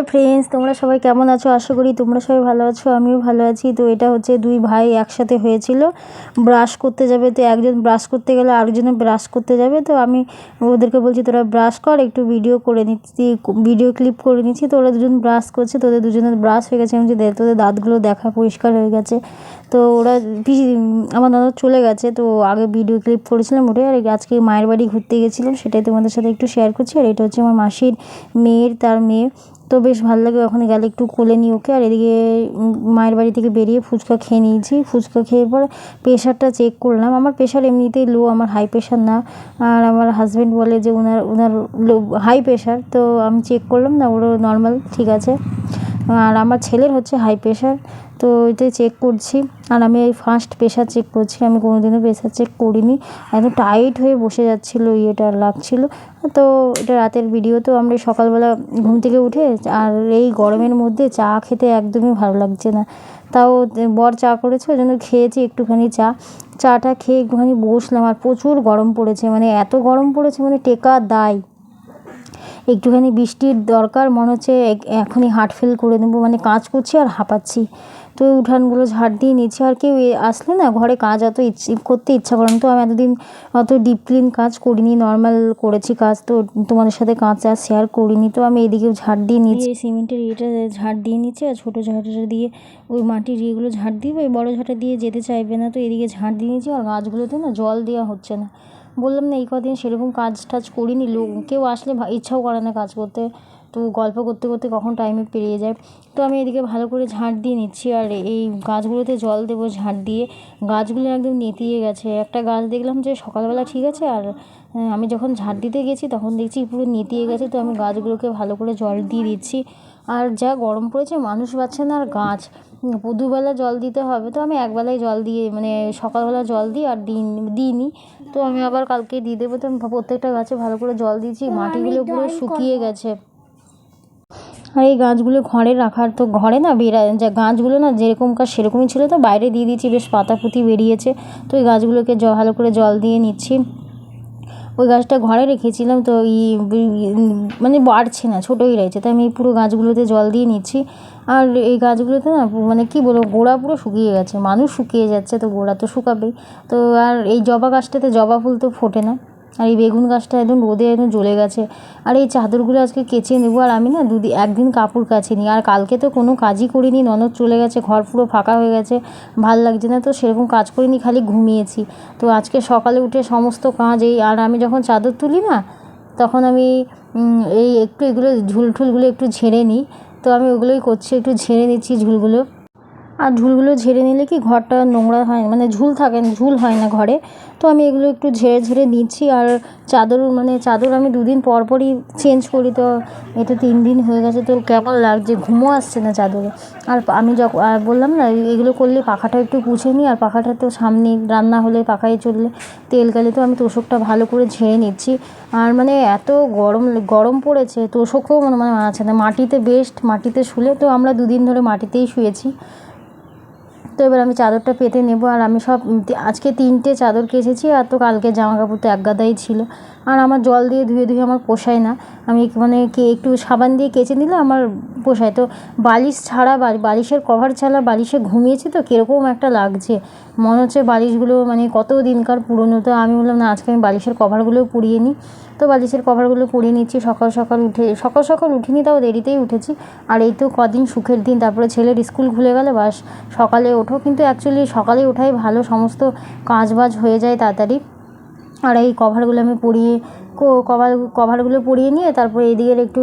Hello friends, তোমরা সবাই কেমন আছো? আশা করি তোমরা সবাই ভালো আছো, আমিও ভালো আছি। তো এটা হচ্ছে দুই ভাই একসাথে হয়েছিল। ব্রাশ করতে যাবে, তো একজন ব্রাশ করতে গেলে আরেকজনে ব্রাশ করতে যাবে। তো আমি ওদেরকে বলছি, তোরা ব্রাশ কর, একটু ভিডিও করে নিচ্ছি ভিডিও ক্লিপ করে নিচ্ছি। তো ওরা দুজন ব্রাশ করছে, তোদের দুজনের ব্রাশ হয়ে গেছে। আমি যে তোদের দাঁতগুলো দেখা পরিষ্কার হয়ে গেছে। তো ওরা আমার দাদা চলে গেছে। তো আগে ভিডিও ক্লিপ করেছিলাম ওটাই, আর আজকে মায়ের বাড়ি ঘুরতে গেছিলাম। সেটাই তোমাদের সাথে একটু শেয়ার করছি। আর এটা হচ্ছে আমার মাসির মেয়ের, তার মেয়ে। তো বেশ ভালো লাগে ওখানে গেলে একটু কোলে নিই ওকে। আর এদিকে মায়ের বাড়ি থেকে বেরিয়ে ফুচকা খেয়ে নিয়েছি। ফুচকা খেয়ে পর প্রেশারটা চেক করলাম। আমার প্রেশার এমনিতেই লো আমার হাই প্রেশার না। আর আমার হাজব্যান্ড বলে যে ওনার ওনার লো হাই প্রেশার তো আমি চেক করলাম, না, ওরও নর্মাল ঠিক আছে। আর আমার ছেলের হচ্ছে হাই প্রেশার তো ওইটাই চেক করছি। আর আমি এই ফার্স্ট প্রেশার চেক করছি, আমি কোনোদিনও প্রেশার চেক করিনি। একদম টাইট হয়ে বসে যাচ্ছিল, ইয়েটা লাগছিল। তো এটা রাতের ভিডিও তো আমরা সকালবেলা ঘুম থেকে উঠে আর এই গরমের মধ্যে চা খেতে একদমই ভালো লাগছে না। তাও বর চা করেছে, ওই জন্য খেয়েছি একটুখানি চা। চাটা খেয়ে একটুখানি বসলাম, আর প্রচুর গরম পড়েছে মানে এত গরম পড়েছে মানে টেকা দায়। একটুখানি বৃষ্টির দরকার, মনে হচ্ছে এখনই হার্ট ফেল করে নেব মানে কাজ করছি আর হাঁপাচ্ছি। তো উঠানগুলো ঝাড় দিয়ে নিচ্ছি আর কেউ আসলে না ঘরে কাজ অত ইচ্ছে করতে ইচ্ছা করে না। তো আমি এতদিন অত ডিপ ক্লিন কাজ করিনি নর্মাল করেছি কাজ, তো তোমাদের সাথে কাজ আর শেয়ার করিনি। তো আমি এদিকেও ঝাড় দিয়ে নিচ্ছি সিমেন্টের ইয়েটা ঝাড় দিয়ে নিচ্ছি আর ছোটো ঝাঁটাটা দিয়ে ওই মাটির ইয়েগুলো ঝাড় দিয়ে, ওই বড়ো ঝাঁটা দিয়ে যেতে চাইবে না। তো এদিকে ঝাড় দিয়ে নিয়েছি, আর গাছগুলোতে না জল দেওয়া হচ্ছে না। বললাম, না, এই কদিন সেরকম কাজ টাজ করিনি। লোক কেউ আসলে ইচ্ছাও করে না কাজ করতে। তো গল্প করতে করতে কখন টাইমে পেরিয়ে যায়? তো আমি এদিকে ভালো করে ঝাঁট দিয়ে নিচ্ছি। আর এই গাছগুলোতে জল দেবো ঝাঁট দিয়ে। গাছগুলো একদম নেতিয়ে গেছে। একটা গাছ দেখলাম যে সকালবেলা ঠিক আছে, আর আমি যখন ঝাঁট দিতে গেছি তখন দেখছি পুরো নেতিয়ে গেছে। তো আমি গাছগুলোকে ভালো করে জল দিয়ে দিচ্ছি। আর যা গরম পড়েছে মানুষ পাচ্ছে না আর গাছ। দুবেলা জল দিতে হবে তো আমি একবেলায় জল দিয়ে মানে সকালবেলা জল দিই আর দিন দিইনি। তো আমি আবার কালকে দিয়ে দেবো তো আমি প্রত্যেকটা গাছে ভালো করে জল দিয়েছি মাটিগুলো পুরো শুকিয়ে গেছে। আর এই গাছগুলো ঘরে রাখার তো ঘরে না বেরা যা গাছগুলো না যেরকম কাজ সেরকমই ছিল তো বাইরে দিয়ে দিয়েছি বেশ পাতা পুঁতি বেরিয়েছে। তো এই গাছগুলোকে জ- ভালো করে জল দিয়ে নিচ্ছি। ওই গাছটা ঘরে রেখেছিলাম, তো ই মানে বাড়ছে না, ছোটোই রয়েছে। তাই আমি পুরো গাছগুলোতে জল দিয়ে নিচ্ছি। আর এই গাছগুলোতে না মানে কি বলব, গোড়া পুরো শুকিয়ে গেছে। মানুষ শুকিয়ে যাচ্ছে, তো গোড়া তো শুকাবেই। তো আর এই জবা গাছটাতে জবা ফুল তো ফোটে না। আর এই বেগুন গাছটা একদম রোদে একদম জ্বলে গেছে। আর এই চাদরগুলো আজকে কেচে নেব, আর আমি না দুদিন একদিন কাপড় কাচিনি। আর কালকে তো কোনো কাজই করিনি, ননদ চলে গেছে, ঘর পুরো ফাঁকা হয়ে গেছে, ভালো লাগছে না তো সেরকম কাজ করিনি, খালি ঘুমিয়েছি। তো আজকে সকালে উঠে সমস্ত কাজ এই, আর আমি যখন চাদর তুলি না, তখন আমি এই একটু এগুলো ঝুল ঠুলগুলো একটু ঝেড়ে নিই। তো আমি ওগুলোই করছি, একটু ঝেড়ে নিচ্ছি ঝুলগুলো। আর ঝুলগুলো ঝেড়ে নিলে কি ঘরটা নোংরা হয় মানে ঝুল থাকে, ঝুল হয় না ঘরে। তো আমি এগুলো একটু ঝেড়ে ঝেড়ে নিচ্ছি আর চাদর মানে চাদর আমি দুদিন পর পরই চেঞ্জ করি তো এটা তিন দিন হয়ে গেছে তো কেমন লাগছে? ঘুমও আসছে না চাদরে। আর আমি যখন আর বললাম না এগুলো করলে পাখাটা একটু পুছে নিই আর পাখাটা তো সামনে রান্না হলে পাখায় চললে তেল গেলে তো আমি তোষকটা ভালো করে ঝেড়ে নিচ্ছি। আর মানে এত গরম গরম পড়েছে, তোষকও মনে মানে আছে না। মাটিতে বেস্ট মাটিতে শুলে তো আমরা দুদিন ধরে মাটিতেই শুয়েছি। তো এবার আমি চাদরটা পেতে নেব। আর আমি সব আজকে তিনটে চাদর কেচেছি, আর তো কালকে জামা কাপড় তো এক গাদাই ছিল। আর আমার জল দিয়ে ধুয়ে ধুয়ে আমার পোষায় না। আমি মানে কে একটু সাবান দিয়ে কেচে নিলে আমার পোষায়। তো বালিশ ছাড়া বালিশের কভার ছাড়া বালিশে ঘুমিয়েছি তো কীরকম একটা লাগছে। মনে হচ্ছে বালিশগুলো মানে কত দিনকার পুরনো। তো আমি বললাম, না, আজকে আমি বালিশের কভারগুলোও পুড়িয়ে নিই। তো বালিশের কভারগুলো পুড়িয়ে নিচ্ছি। সকাল সকাল উঠে সকাল সকাল উঠিনি, তাও দেরিতেই উঠেছি। আর এই তো কদিন সুখের দিন, তারপরে ছেলের স্কুল খুলে গেলে, বাস সকালে ওঠো কিন্তু অ্যাকচুয়ালি সকালে ওঠাই ভালো সমস্ত কাজ বাজ হয়ে যায় তাড়াতাড়ি। আর এই কভারগুলো আমি পরিয়ে কভার, কভারগুলো পরিয়ে নিয়ে তারপরে এদিকের একটু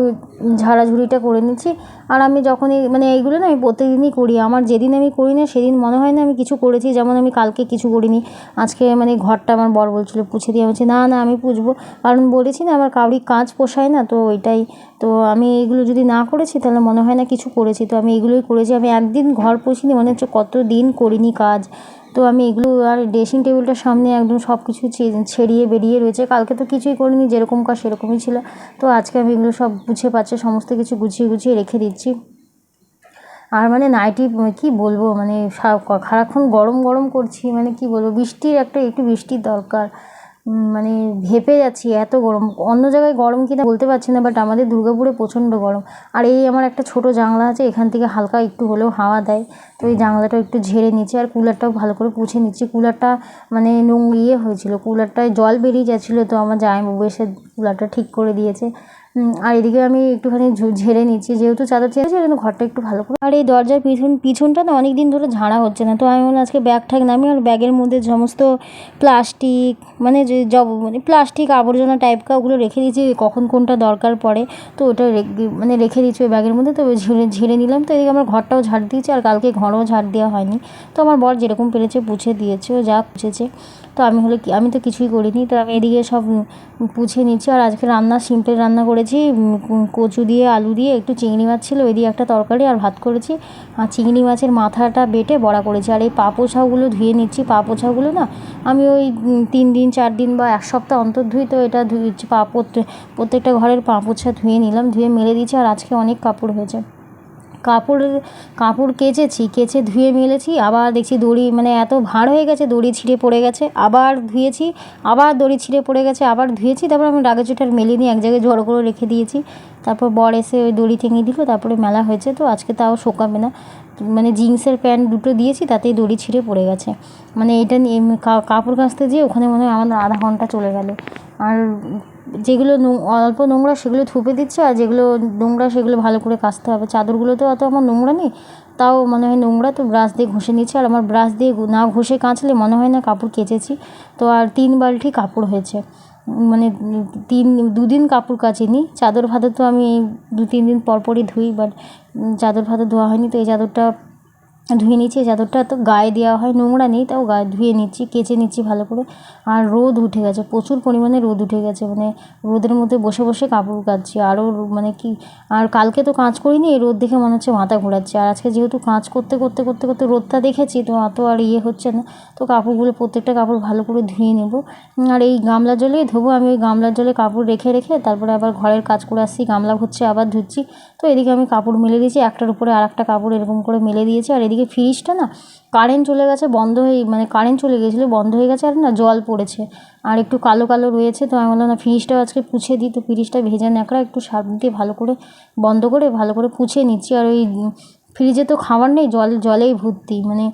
ঝাড়াঝুড়িটা করে নিচ্ছি। আর আমি যখনই মানে এইগুলো না আমি প্রত্যেকদিনই করি। আমার যেদিন আমি করি না সেদিন মনে হয় না আমি কিছু করেছি। যেমন আমি কালকে কিছু করিনি। আজকে মানে ঘরটা আমার বর বলছিল, পুছে দিয়ে বলছি, না না, আমি পুছবো কারণ বলেছি না, আমার কাউরি কাজ পোষায় না, তো ওইটাই। তো আমি এগুলো যদি না করেছি তাহলে মনে হয় না কিছু করেছি। তো আমি এগুলোই করেছি। আমি একদিন ঘর পুষিনি মনে হচ্ছে কত দিন করিনি কাজ। তো আমি এগুলো আর ড্রেসিং টেবিলটার সামনে একদম সব কিছু ছেড়িয়ে বেরিয়ে রয়েছে। কালকে তো কিছুই করিনি, যেরকম কাজ সেরকমই ছিল। তো আজকে আমি এগুলো সব গুছিয়ে পাচ্ছে, সমস্ত কিছু গুছিয়ে গুছিয়ে রেখে দিচ্ছি। আর মানে নাইটি কি বলব মানে সারাক্ষণ গরম গরম করছি মানে কি বলব, বৃষ্টির একটা, একটু বৃষ্টির দরকার। মানে ভেপে যাচ্ছি, এত গরম। অন্য জায়গায় গরম কিনা বলতে পারছি না বাট আমাদের দুর্গাপুরে প্রচণ্ড গরম। আর এই আমার একটা ছোট জানলা আছে, এখান থেকে হালকা একটু হলেও হাওয়া দেয়। তো এই জানলাটা একটু ঝেড়ে নিচ্ছি, আর কুলারটাও ভালো করে পুছে নিচ্ছি। কুলারটা মানে নোং ইয়ে হয়েছিল, কুলারটায় জল বেরিয়ে যাচ্ছিল, তো আমার জামাইবাবু এসে কুলারটা ঠিক করে দিয়েছে। আর এদিকে আমি একটুখানি ঝেড়ে নিচ্ছি, যেহেতু চাদর এই জন্য ঘরটা একটু ভালো করে আর এই দরজার পিছন পিছনটা না অনেক দিন ধরে ঝাড়া হচ্ছে না, তো আমি বললাম আজকে ব্যাগ ঠ্যাগ নামি আর ব্যাগের মধ্যে সমস্ত প্লাস্টিক মানে যে জব মানে প্লাস্টিক আবর্জনা টাইপকা ওগুলো রেখে দিয়েছি কখন কোনটা দরকার পড়ে, তো ওটা মানে রেখে দিয়েছি ওই ব্যাগের মধ্যে, তো ঝেড়ে ঝেড়ে নিলাম, তো এদিকে আমার ঘরটাও ঝাড় দিয়েছি, আর কালকে ঘরও ঝাড় দেওয়া হয়নি, তো আমার বর যেরকম পেরেছে পুছে দিয়েছে, ও যা পুছেছে। তো আমি হলে কি, আমি তো কিছুই করিনি। তো আমি এদিকে সব পুছে নিচ্ছি। আর আজকে রান্না, সিম্পল রান্না করেছি। কচু দিয়ে, আলু দিয়ে, একটু চিংড়ি মাছ ছিল, ওই একটা তরকারি আর ভাত করেছি। আর চিংড়ি মাছের মাথাটা বেটে বড়া করেছি। আর এই পা পোছাগুলো ধুয়ে নিচ্ছি। পা পোছাগুলো না, আমি ওই তিন দিন, চার দিন বা এক সপ্তাহ অন্তর ধুই। তো এটা ধুয়েছি পা প্রত্যেক প্রত্যেকটা ঘরের পা পোছা ধুয়ে নিলাম, ধুয়ে মেলে দিয়েছি। আর আজকে অনেক কাপড় হয়েছে। কাপড় কাপড় কেচেছি, কেচে ধুয়ে মেলেছি, আবার দেখছি দড়ি মানে এত ভাঁড় হয়ে গেছে, দড়ি ছিঁড়ে পড়ে গেছে, আবার ধুয়েছি, আবার দড়ি ছিঁড়ে পড়ে গেছে, আবার ধুয়েছি, তারপর আমি রাগে চোটে আর মেলিনি, এক জায়গায় জড়ো করে রেখে দিয়েছি, তারপর বর এসে ওই দড়ি টেঙিয়ে দিল, তারপরে মেলা হয়েছে, তো আজকে তাও শোকাবে না মানে জিন্সের প্যান্ট দুটো দিয়েছি, তাতেই দড়ি ছিঁড়ে পড়ে গেছে মানে এটা নিয়ে কাপড় কাচতে যেয়ে ওখানে মনে হয় আমাদের আধা ঘণ্টা চলে গেল, আর যেগুলো অল্প নোংরা সেগুলো থুপে দিচ্ছে আর যেগুলো নোংরা সেগুলো ভালো করে কাচতে হবে। চাদরগুলো তো অত আমার নোংরা নেই, তাও মনে হয় নোংরা তো ব্রাশ দিয়ে ঘষে নিচ্ছে। আর আমার ব্রাশ দিয়ে না ঘষে কাচলে মনে হয় না কাপড় কেচেছি। তো আর তিন বালতি কাপড় হয়েছে। মানে তিন, দুদিন কাপড় কাচিনি। চাদর ফাদর তো আমি দু তিন দিন পর পরই ধুই বাট চাদর ফাদর ধোয়া হয়নি, তো এই চাদরটা ধুয়ে নিচ্ছি চাদরটা তো গায়ে দেওয়া হয়, নোংরা নেই, তাও গায়ে ধুয়ে নিচ্ছি, কেচে নিচ্ছি ভালো করে। আর রোদ উঠে গেছে, প্রচুর পরিমাণে রোদ উঠে গেছে মানে রোদের মধ্যে বসে বসে কাপড় কাচ্ছি, আরও মানে কি, আর কালকে তো কাজ করিনি, এই রোদ দেখে মনে হচ্ছে মাথা ঘোরাচ্ছে। আর আজকে যেহেতু কাজ করতে করতে করতে করতে রোদটা দেখেছি, তো অত আর ইয়ে হচ্ছে না। তো কাপড়গুলো, প্রত্যেকটা কাপড় ভালো করে ধুয়ে নেব। আর এই গামলা জলেই ধোবো, আমি ওই গামলার জলে কাপড় রেখে রেখে তারপরে আবার ঘরের কাজ করে আসছি, গামলা হচ্ছে আবার ধুচ্ছি। তো এদিকে আমি কাপড় মেলে দিয়েছি, একটার উপরে আর একটা কাপড় এরকম করে মেলে দিয়েছি, আর এদিকে ফ্রিজটা না কারেন্ট চলে গেছে, বন্ধ হয়ে মানে কারেন্ট চলে গেছিল, বন্ধ হয়ে গেছে আর না জল পড়েছে। আর একটু কালো কালো রয়েছে, তো আমি বললাম না, ফ্রিজটাও আজকে পুছে দিই, তো ফ্রিজটা ভেজা ন্যাকড়া একটু সার্ফ দিয়ে ভালো করে বন্ধ করে, ভালো করে পুছে নিচ্ছি। আর ওই ফ্রিজে তো খাবার নেই, জল, জলেই ভর্তি মানে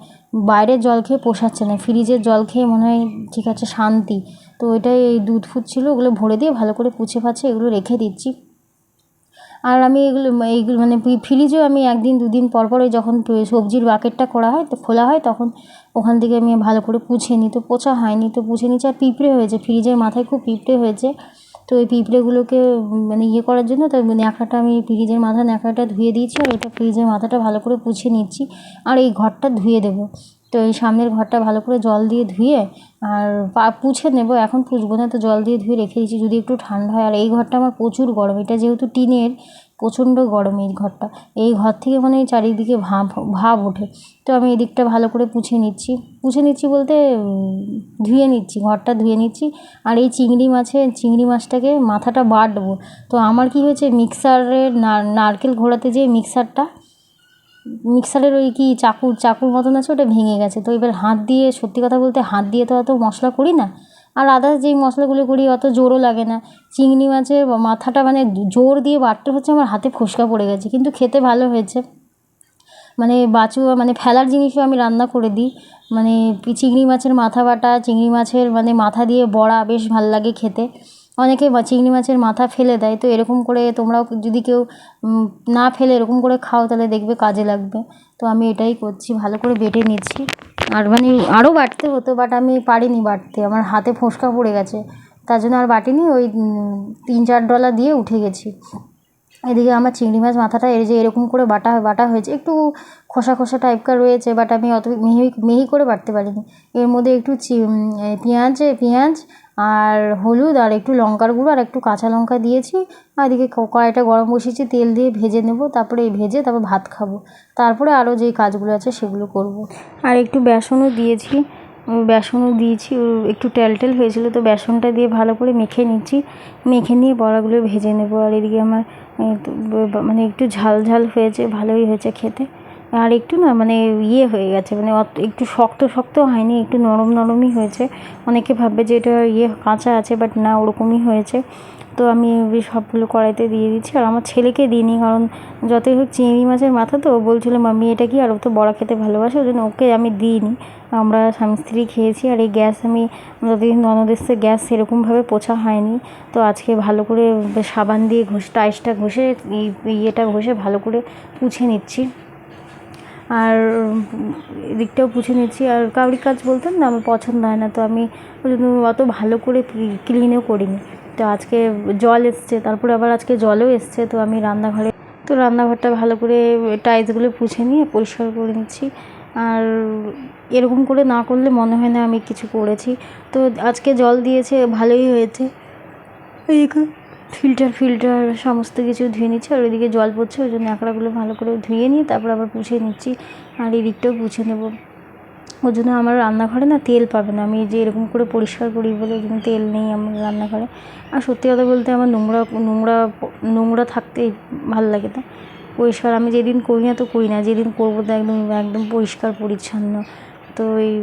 বাইরের জল খেয়ে পোষাচ্ছে না। ফ্রিজের জল খেয়ে মনে হয় ঠিক আছে শান্তি, তো ওইটাই এই দুধ ফুট ছিল ওগুলো ভরে দিয়ে ভালো করে পুছে ফাছে এগুলো রেখে দিচ্ছি। আর আমি এগুলো, এইগুলো মানে ফ্রি- ফ্রিজেও আমি একদিন, দুদিন পর পরে যখন সবজির বাকেটটা করা হয়, তো খোলা হয়, তখন ওখান থেকে আমি ভালো করে পুছে নিই। তো পোছা হয়নি, তো পুছে নিচ্ছি আর পিঁপড়ে হয়েছে, ফ্রিজের মাথায় খুব পিঁপড়ে হয়েছে। তো ওই পিঁপড়েগুলোকে মানে ইয়ে করার জন্য, তো ন্যাকড়াটা আমি ফ্রিজের মাথা ন্যাকড়াটা ধুয়ে দিয়েছি, আর ওটা ফ্রিজের মাথাটা ভালো করে পুছে নিচ্ছি। আর এই ঘরটা ধুয়ে দেবো। তো এই সামনের ঘরটা ভালো করে জল দিয়ে ধুয়ে আর পা পুছে নেব, এখন পুছবো না তো জল দিয়ে ধুয়ে রেখে দিয়েছি যদি একটু ঠান্ডা হয়। আর এই ঘরটা আমার প্রচুর গরম, এটা যেহেতু টিনের প্রচণ্ড গরম এই ঘরটা, এই ঘর থেকে মানে চারিদিকে ভাপ ভাব ওঠে। তো আমি এদিকটা ভালো করে পুছে নিচ্ছি পুছে নিচ্ছি বলতে ধুয়ে নিচ্ছি, ঘরটা ধুয়ে নিচ্ছি। আর এই চিংড়ি মাছের চিংড়ি মাছটাকে মাথাটা বাটবো। তো আমার কি হয়েছে মিক্সারের নারকেল ঘোরাতে যে মিক্সারটা মিক্সারের ওই কি চাকুর চাকুর মতন আছে, ওটা ভেঙে গেছে। তো এবার হাত দিয়ে, সত্যি কথা বলতে হাত দিয়ে তো অত মশলা করি না। আর আদার্স যেই মশলাগুলো করি, অত জোরও লাগে না। চিংড়ি মাছের মাথাটা মানে জোর দিয়ে বাটতে হচ্ছে, আমার হাতে ফোসকা পড়ে গেছে। কিন্তু খেতে ভালো হয়েছে। মানে বাঁচু মানে ফেলার জিনিসও আমি রান্না করে দিই। মানে চিংড়ি মাছের মাথা বাটা, চিংড়ি মাছের মানে মাথা দিয়ে বড়া, বেশ ভালো লাগে খেতে। অনেকে চিংড়ি মাছের মাথা ফেলে দেয়। তো এরকম করে তোমরাও যদি কেউ না ফেলে এরকম করে খাও, তাহলে দেখবে কাজে লাগবে। তো আমি এটাই করছি, ভালো করে বেটে নিচ্ছি। আর মানে আরও বাটতে হতো, বাট আমি পারিনি বাটতে। আমার হাতে ফোসকা পড়ে গেছে। তার জন্য আর বাটিনি, ওই তিন চার ডলা দিয়ে উঠে গেছি। এদিকে আমার চিংড়ি মাছ মাথাটা এই যে এরকম করে বাটা বাটা হয়েছে। একটু খোসা খোসা টাইপকার রয়েছে বাট আমি অত মিহি মিহি করে বাটতে পারিনি। এর মধ্যে একটু পেঁয়াজ পেঁয়াজ আর হলুদ আর একটু লঙ্কার গুঁড়ো আর একটু কাঁচা লঙ্কা দিয়েছি। আর এদিকে কড়াইটা গরম বসিয়েছি, তেল দিয়ে ভেজে নেব। তারপরে এই ভেজে তারপর ভাত খাব। তারপরে আরও যেই কাজগুলো আছে সেগুলো করব। আর একটু বেসনও দিয়েছি। বেসনও দিয়েছি। একটু টেলটেল হয়েছিল তো বেসনটা দিয়ে ভালো করে মেখে নিচ্ছি। মেখে নিয়ে বড়াগুলো ভেজে নেব। আর এদিকে আমার মানে একটু ঝাল ঝাল হয়েছে, ভালোই হয়েছে খেতে। আর একটু না মানে ইয়ে হয়ে গেছে মানে একটু শক্ত শক্ত হয়নি, একটু নরম নরমই হয়েছে। অনেকে ভাববে যে এটা ইয়ে কাঁচা আছে বাট না, ওরকমই হয়েছে। তো আমি সবগুলো কড়াইতে দিয়ে দিচ্ছি। আর আমার ছেলেকে দিইনি, কারণ যতই হোক চিংড়ি মাছের মাথা তো বলছিলো, মাম্মি, এটা কি? আর ও তো বড়া খেতে ভালোবাসে, ওই জন্য ওকে আমি দিইনি। আমরা স্বামী স্ত্রী খেয়েছি, আর এই গ্যাস আমি যতদিন ননদ এসছে গ্যাস সেরকমভাবে পোছা হয়নি, তো আজকে ভালো করে সাবান দিয়ে ঘষে, টাইসটা ঘষে, এই ইয়েটা ঘষে ভালো করে পুছে নিচ্ছি। আর এদিকটাও পুছে নিচ্ছি আর কাউরি কাজ বলতেন না, আমার পছন্দ হয় না, তো আমি অত ভালো করে ক্লিনও করিনি। তো আজকে জল এসছে, তারপরে আবার আজকে জলও এসছে, তো আমি রান্নাঘরে, তো রান্নাঘরটা ভালো করে টাইলসগুলো পুছে নিয়ে পরিষ্কার করে নিচ্ছি। আর এরকম করে না করলে মনে হয় না আমি কিছু করেছি। তো আজকে জল দিয়েছে, ভালোই হয়েছে। এইদিকে ফিল্টার ফিল্টার সমস্ত কিছু ধুয়ে নিচ্ছি আর ওইদিকে জল পড়ছে, ওই জন্য ন্যাকড়াগুলো ভালো করে ধুয়ে নিয়ে তারপর আবার পুছে নিচ্ছি আর এই দিকটাও পুছে নেব। ওই জন্য আমার রান্নাঘরে না তেল পাবে না, আমি যে এরকম করে পরিষ্কার করি বলে ওই জন্য তেল নেই আমার রান্নাঘরে। আর সত্যি কথা বলতে আমার নোংরা নোংরা নোংরা থাকতে ভালো লাগে না। পরিষ্কার, আমি যেদিন করি না তো করি না, যেদিন করব তো একদম একদম পরিষ্কার, পরিচ্ছন্ন। তো এই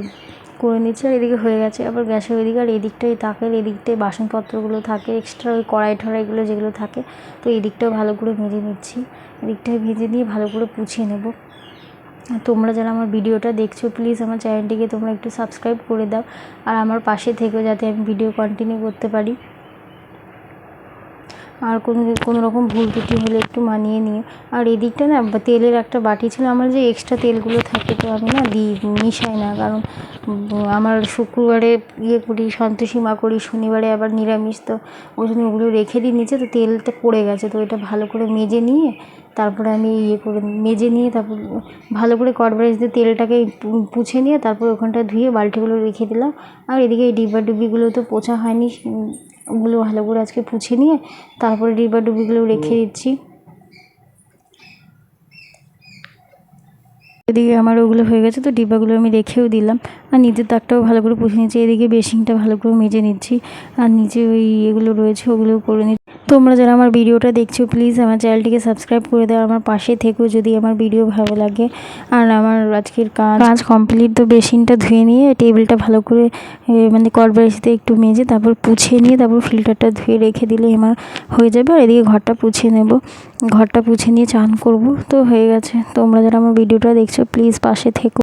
করে নিচ্ছি আর এদিকে হয়ে গেছে। আবার গ্যাসের ওইদিকে আর এদিকটাই তাকের এদিকটায় বাসনপত্রগুলো থাকে এক্সট্রা ওই কড়াই ঠড়াইগুলো যেগুলো থাকে, তো এদিকটাও ভালো করে ভেজে নিচ্ছি। এদিকটায় ভেজে নিয়ে ভালো করে পুছিয়ে নেব। তোমরা যারা আমার ভিডিওটা দেখছ প্লিজ আমার চ্যানেলটিকে তোমরা একটু সাবস্ক্রাইব করে দাও। আর আমার পাশে থেকেও যাতে আমি ভিডিও কন্টিনিউ করতে পারি। আর কোনো কোনো রকম ভুল ত্রুটি হলে একটু মানিয়ে নিও। আর এদিকটা না তেলের একটা বাটি ছিল, আমার যে এক্সট্রা তেলগুলো থাকে তো আমি না দিই, মিশাই না। কারণ আমার শুক্রবারে ইয়ে করি সন্তোষী মা করি, শনিবারে আবার নিরামিষ, তো ওই জন্য ওগুলো রেখে দিই নিচে, তো তেলটা পড়ে গেছে, তো এটা ভালো করে মেজে নিয়ে তারপরে আমি ইয়ে করে মেজে নিয়ে তারপর ভালো করে কড়বাইশ দিয়ে তেলটাকে পুছে নিয়ে তারপর ওখানটা ধুয়ে বালতিগুলো রেখে দিলাম। আর এদিকে এই ডিব্বা ডুবিগুলো তো পোছা হয়নি ওগুলো ভালো করে আজকে পুছে নিয়ে তারপরে ডিব্বা ডুবিগুলো রেখে দিচ্ছি। এদিকে আমার ওগুলো হয়ে গেছে, তো ডিব্বাগুলো আমি রেখেও দিলাম। আর নিজের তাকটাও ভালো করে পুষে নিচ্ছি এদিকে বেসিনটা ভালো করে মেজে নিচ্ছি। আর নিচে ওই এগুলো রয়েছে, ওগুলো করে নিচ্ছি তোমরা যারা আমার ভিডিওটা দেখছ প্লিজ আমার চ্যানেলটিকে সাবস্ক্রাইব করে দাও। আমার পাশে থেকেও যদি আমার ভিডিও ভালো লাগে। আর আমার আজকের কাজ কাজ কমপ্লিট তো বেসিনটা ধুয়ে নিয়ে, টেবিলটা ভালো করে মানে কলব্রাশিতে একটু মেজে তারপর পুছে নিয়ে তারপর ফিল্টারটা ধুয়ে রেখে দিলে আমার হয়ে যাবে। আর এদিকে ঘরটা পুছে নেব। ঘরটা পুছে নিয়ে চান করব, তো হয়ে গেছে। তোমরা যারা আমার ভিডিওটা দেখছ প্লিজ পাশে থেকো।